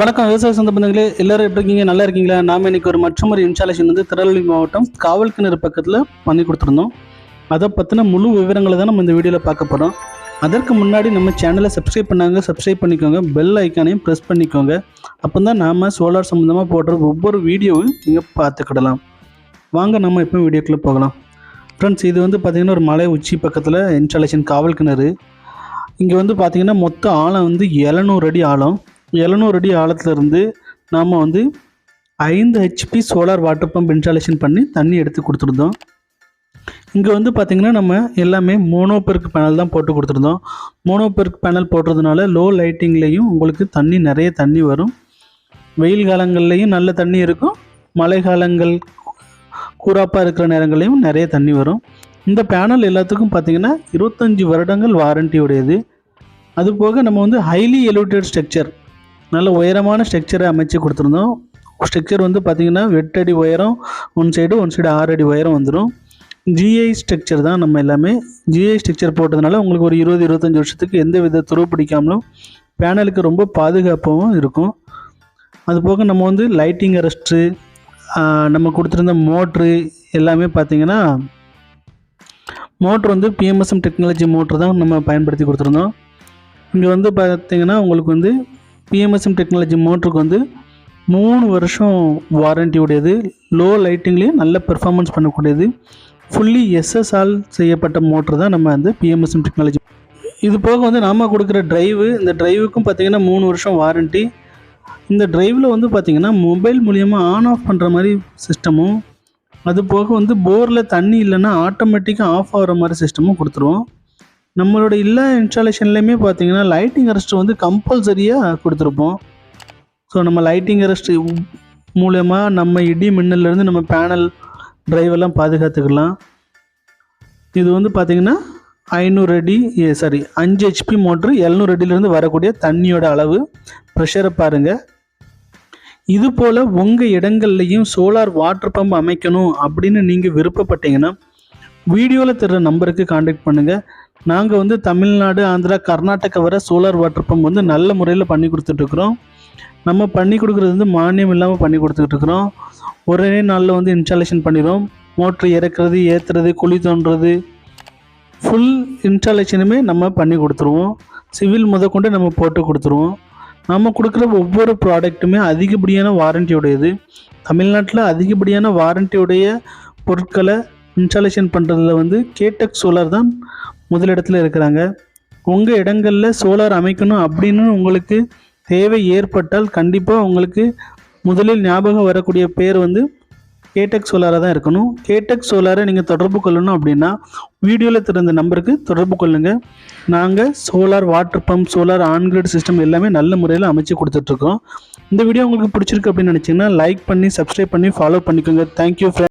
வணக்கம் விவசாய சொந்த பந்தங்களே எல்லாரும் எப்படி இருக்கீங்க? நல்லா இருக்கீங்களா? நாம இன்னைக்கு ஒரு மற்றொரு இன்ஸ்டாலேஷன் வந்து திருநெல்வேலி மாவட்டம் காவல் கிணறு பக்கத்தில் பண்ணி கொடுத்துருந்தோம். அதை பற்றின முழு விவரங்களை தான் நம்ம இந்த வீடியோவில் பார்க்க போகிறோம் அதற்கு முன்னாடி நம்ம சேனலை சப்ஸ்கிரைப் பண்ணாங்க சப்ஸ்கிரைப் பண்ணிக்கோங்க பெல் ஐக்கானையும் ப்ரெஸ் பண்ணிக்கோங்க. அப்போ தான் நாம் சோலார் சம்மந்தமாக போடுற ஒவ்வொரு வீடியோவும் நீங்கள் பார்த்துக்கிடலாம். வாங்க நம்ம இப்போ வீடியோக்குள்ளே போகலாம். ஃப்ரெண்ட்ஸ் இது வந்து பார்த்திங்கன்னா ஒரு மலை உச்சி பக்கத்தில் இன்ஸ்டாலேஷன் காவல் கிணறு. இங்கே வந்து பார்த்திங்கன்னா மொத்த ஆழம் வந்து எழுநூறு அடி ஆழம். எழுநூறு அடி ஆழத்துலேருந்து நாம் வந்து ஐந்து HP solar water pump installation பண்ணி தண்ணி எடுத்து கொடுத்துருந்தோம். இங்கே வந்து பார்த்திங்கன்னா நம்ம எல்லாமே மோனோபெருக்கு பேனல் தான் போட்டு கொடுத்துருந்தோம். மோனோபெர்க் பேனல் போடுறதுனால லோ லைட்டிங்லேயும் உங்களுக்கு தண்ணி நிறைய தண்ணி வரும். வெயில் காலங்கள்லேயும் நல்ல தண்ணி இருக்கும். மழை காலங்கள் கூறாப்பாக இருக்கிற நேரங்கள்லையும் நிறைய தண்ணி வரும். இந்த பேனல் எல்லாத்துக்கும் பார்த்திங்கன்னா இருபத்தஞ்சி வருடங்கள் வாரண்டி உடையது. அதுபோக நம்ம வந்து ஹைலி எலிவேட்டட் ஸ்ட்ரக்சர் நல்ல உயரமான ஸ்ட்ரக்சரை அமைச்சு கொடுத்துருந்தோம். ஸ்ட்ரக்சர் வந்து பார்த்திங்கன்னா எட்டு அடி உயரம் ஒன் சைடு ஒன் சைடு ஆறு அடி உயரம் வந்துடும் ஜிஐ ஸ்ட்ரக்சர் தான் நம்ம எல்லாமே. ஜிஐ ஸ்ட்ரக்சர் போட்டதுனால உங்களுக்கு ஒரு இருபது இருபத்தஞ்சி வருஷத்துக்கு எந்த வித துருவு பிடிக்காமலும் பேனலுக்கு ரொம்ப பாதுகாப்பாகவும் இருக்கும். அது போக நம்ம வந்து லைட்டிங் அரெஸ்ட்டு நம்ம கொடுத்துருந்த மோட்ரு எல்லாமே பார்த்திங்கன்னா மோட்ரு வந்து பிஎம்எஸ்எம் டெக்னாலஜி மோட்ரு தான் நம்ம பயன்படுத்தி கொடுத்துருந்தோம். இங்கே வந்து பார்த்திங்கன்னா உங்களுக்கு வந்து பிஎம்எஸ்எம் டெக்னாலஜி மோட்டருக்கு வந்து மூணு வருஷம் வாரண்டி உடையது. லோ லைட்டிங்லேயும் நல்ல பெர்ஃபார்மன்ஸ் பண்ணக்கூடியது. ஃபுல்லி எஸ்எஸ்ஆல் செய்யப்பட்ட மோட்ரு தான் நம்ம வந்து பிஎம்எஸ்எம் டெக்னாலஜி இது போக வந்து நாம் கொடுக்குற டிரைவு இந்த டிரைவுக்கும் பார்த்திங்கன்னா மூணு வருஷம் வாரண்டி இந்த டிரைவில் வந்து பார்த்திங்கன்னா மொபைல் மூலியமாக ஆன் ஆஃப் பண்ணுற மாதிரி சிஸ்டமும் அது போக வந்து போரில் தண்ணி இல்லைன்னா ஆட்டோமேட்டிக்காக ஆஃப் ஆகிற மாதிரி சிஸ்டமும் கொடுத்துருவோம். நம்மளோட எல்லா இன்ஸ்டாலேஷன்லேயுமே பார்த்தீங்கன்னா லைட்டிங் அரெஸ்ட் வந்து கம்பல்சரியாக கொடுத்துருப்போம். ஸோ நம்ம லைட்டிங் அரெஸ்ட் மூலயமா நம்ம இடி மின்னல்லேருந்து நம்ம பேனல் டிரைவெல்லாம் பாதுகாத்துக்கலாம். இது வந்து பார்த்திங்கன்னா ஐநூறு அடி சாரி அஞ்சு ஹெச்பி மோட்ரு எழுநூறு அடியிலேருந்து வரக்கூடிய தண்ணியோட அளவு. ப்ரெஷரை பாருங்கள் இது போல் உங்கள் இடங்கள்லையும் சோலார் வாட்டர் பம்ப் அமைக்கணும் அப்படின்னு நீங்கள் விருப்பப்பட்டீங்கன்னா வீடியோவில் தர்ற நம்பருக்கு காண்டாக்ட் பண்ணுங்கள் நாங்கள் வந்து தமிழ்நாடு ஆந்திரா கர்நாடகா வர சோலார் வாட்டர் பம்ப் வந்து நல்ல முறையில் பண்ணி கொடுத்துட்ருக்குறோம் நம்ம பண்ணி கொடுக்குறது வந்து மானியம் இல்லாமல் பண்ணி கொடுத்துட்ருக்குறோம் ஒரே நாளில் வந்து இன்ஸ்டாலேஷன் பண்ணிடுவோம் மோட்ரு இறக்குறது ஏற்றுறது குழி தோன்றது ஃபுல் இன்ஸ்டாலேஷனுமே நம்ம பண்ணி கொடுத்துருவோம். சிவில் முத கொண்டு நம்ம போட்டு கொடுத்துருவோம். நம்ம கொடுக்குற ஒவ்வொரு ப்ராடக்ட்டுமே அதிகப்படியான வாரண்டி உடையது. தமிழ்நாட்டில் அதிகப்படியான வாரண்டி உடைய பொருட்களை இன்ஸ்டாலேஷன் பண்ணுறதுல வந்து கேடெக் சோலார் தான் முதலிடத்தில் இருக்கிறாங்க. உங்கள் இடங்களில் சோலார் அமைக்கணும் அப்படின்னு உங்களுக்கு தேவை ஏற்பட்டால் கண்டிப்பாக உங்களுக்கு முதலில் ஞாபகம் வரக்கூடிய பேர் வந்து கேடெக் சோலாராக தான் இருக்கணும். கேடெக் சோலாரை நீங்கள் தொடர்பு கொள்ளணும் அப்படின்னா வீடியோவில் திறந்த நம்பருக்கு தொடர்பு கொள்ளுங்கள் நாங்கள் solar water pump solar on grid system எல்லாமே நல்ல முறையில் அமைச்சு கொடுத்துட்ருக்கோம் இந்த வீடியோ உங்களுக்கு பிடிச்சிருக்கு அப்படின்னு நினச்சிங்கன்னா லைக் பண்ணி சப்ஸ்கிரைப் பண்ணி ஃபாலோ பண்ணிக்கோங்க. Thank you friend